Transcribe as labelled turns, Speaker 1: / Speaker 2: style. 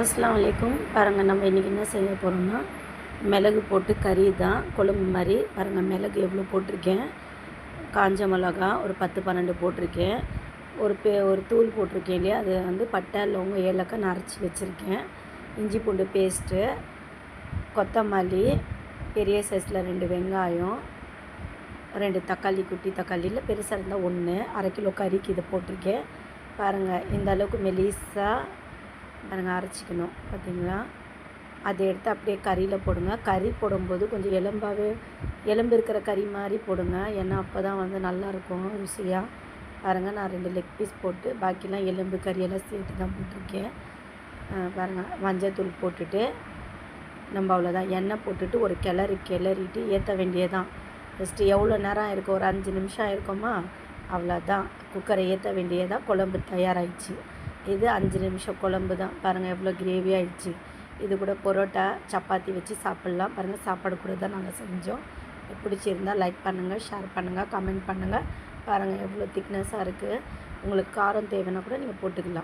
Speaker 1: அஸ்லாம் வலைக்கும் பாருங்கள் நம்ம இன்றைக்கி என்ன செய்ய போகிறோம்னா மிளகு போட்டு கறி தான் குழம்பு மாதிரி. பாருங்கள் மிளகு எவ்வளோ போட்டிருக்கேன். காஞ்ச மிளகா ஒரு பத்து பன்னெண்டு போட்டிருக்கேன். ஒரு பே ஒரு தூள் போட்டிருக்கேன் இல்லையா? அது வந்து பட்டை லவங்க ஏலக்காய் நான் அரைச்சி வச்சுருக்கேன். இஞ்சி பூண்டு பேஸ்ட்டு கொத்தமல்லி பெரிய சைஸில் ரெண்டு வெங்காயம் ரெண்டு தக்காளி குட்டி தக்காளியில் பெருசாக இருந்தால் ஒன்று அரை கிலோ கறிக்கு இதை போட்டிருக்கேன். பாருங்கள் இந்த அளவுக்கு மெலிசாக பாருங்கள் அரைச்சிக்கணும் பார்த்தீங்களா அதை எடுத்து அப்படியே கறியில் போடுங்க. கறி போடும்போது கொஞ்சம் எலும்பாகவே எலும்பு இருக்கிற கறி மாதிரி போடுங்க. ஏன்னா அப்போ தான் வந்து நல்லாயிருக்கும் ருசியாக பாருங்கள் நான் ரெண்டு லெக் பீஸ் போட்டு பாக்கிலாம் எலும்பு கறியெல்லாம் சேர்த்து தான் போட்டிருக்கேன். பாருங்கள் மஞ்சத்தூள் போட்டுட்டு நம்ம அவ்வளோதான் எண்ணெய் போட்டுட்டு ஒரு கிளறி கிளறிட்டு ஏற்ற வேண்டியதான் ஃபஸ்ட்டு எவ்வளோ நேரம் இருக்கும் ஒரு அஞ்சு நிமிஷம் இருக்குமா அவ்வளோதான் குக்கரை ஏற்ற வேண்டியதான் குழம்பு தயாராகிடுச்சு இது அஞ்சு நிமிஷம் குழம்பு தான். பாருங்கள் எவ்வளோ கிரேவி ஆயிடுச்சு. இது கூட பரோட்டா சப்பாத்தி வச்சு சாப்பிட்லாம். பாருங்கள் சாப்பாடு கூட தான் நாங்கள் செஞ்சோம். பிடிச்சிருந்தால் லைக் பண்ணுங்கள் ஷேர் பண்ணுங்கள் கமெண்ட் பண்ணுங்கள் பாருங்கள் எவ்வளோ திக்னஸாக இருக்குது உங்களுக்கு காரம் தேவைன்னா கூட நீங்கள் போட்டுக்கலாம்.